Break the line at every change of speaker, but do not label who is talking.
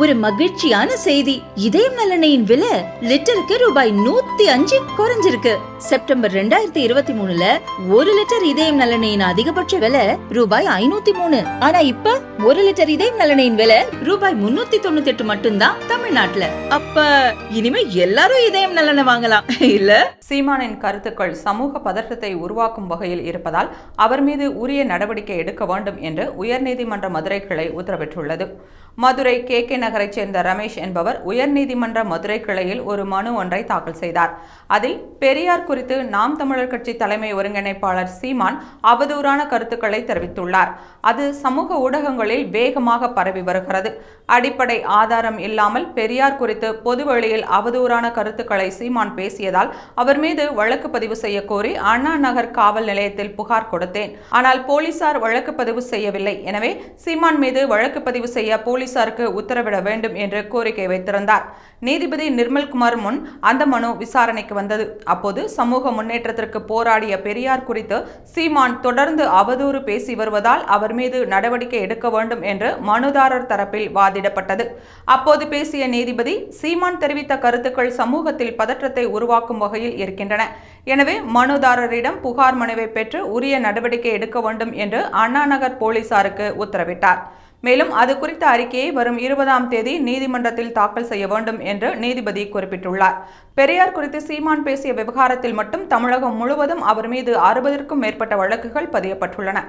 ஒரு மகிழ்ச்சியான செய்தி. இதயம் நலனையின் விலை லிட்டருக்கு ரூபாய் நூத்தி அஞ்சு குறைஞ்சிருக்கு. செப்டம்பர் ரெண்டாயிரத்தி இருபத்தி மூணுல ஒரு லிட்டர் இதயம் நலனையின் அதிகபட்ச விலை ரூபாய் ஐநூத்தி மூணு. ஆனா இப்ப ஒரு லிட்டர் இதயம் நலனையின் விலை ரூபாய் முன்னூத்தி தொண்ணூத்தி எட்டு மட்டும்தான் தமிழ்நாட்டுல. அப்ப இனிமே எல்லாரும் இதயம் நலனை வாங்கலாம். இல்ல?
சீமானின் கருத்துக்கள் சமூக பதற்றத்தை உருவாக்கும் வகையில் இருப்பதால் அவர் மீது உரிய நடவடிக்கை எடுக்க வேண்டும் என்று உயர்நீதிமன்ற மதுரை கிளை உத்தரவிட்டுள்ளது. மதுரை கே கே நகரைச் சேர்ந்த ரமேஷ் என்பவர் உயர்நீதிமன்ற மதுரை கிளையில் ஒரு மனு ஒன்றை தாக்கல் செய்தார். அதில் பெரியார் குறித்து நாம் தமிழர் கட்சி தலைமை ஒருங்கிணைப்பாளர் சீமான் அவதூறான கருத்துக்களை தெரிவித்துள்ளார். அது சமூக ஊடகங்களில் வேகமாக பரவி வருகிறது. அடிப்படை ஆதாரம் இல்லாமல் பெரியார் குறித்து பொதுவெளியில் அவதூறான கருத்துக்களை சீமான் பேசியதால் அவர் மீது வழக்கு பதிவு செய்ய கோரி அண்ணா நகர் காவல் நிலையத்தில் புகார் கொடுத்தேன். ஆனால் போலீசார் வழக்கு பதிவு செய்யவில்லை. எனவே சீமான் மீது வழக்கு பதிவு செய்ய போலீசாருக்கு உத்தரவிட உத்தரவிட வேண்டும் என்று கோரிக்கை வைத்திருந்தார். நீதிபதி நிர்மல்குமார் முன் அந்த மனு விசாரணைக்கு வந்தது. அப்போது சமூக முன்னேற்றத்திற்கு போராடிய பெரியார் குறித்து சீமான் தொடர்ந்து அவதூறு பேசி வருவதால் அவர் மீது நடவடிக்கை எடுக்க வேண்டும் என்று மனுதாரர் தரப்பில் வாதிடப்பட்டது. அப்போது பேசிய நீதிபதி சீமான் தெரிவித்த கருத்துக்கள் சமூகத்தில் பதற்றத்தை உருவாக்கும் வகையில் இருக்கின்றன. எனவே மனுதாரரிடம் புகார் மனுவை பெற்று உரிய நடவடிக்கை எடுக்க வேண்டும் என்று அண்ணாநகர் போலீசாருக்கு உத்தரவிட்டார். மேலும் அது குறித்த அறிக்கையை வரும் இருபதாம் தேதி நீதிமன்றத்தில் தாக்கல் செய்ய வேண்டும் என்று நீதிபதி குறிப்பிட்டுள்ளார். பெரியார் குறித்து சீமான் பேசிய விவகாரத்தில் மட்டும் தமிழகம் முழுவதும் அவர் மீது அறுபதற்கும் மேற்பட்ட வழக்குகள் பதியப்பட்டுள்ளன.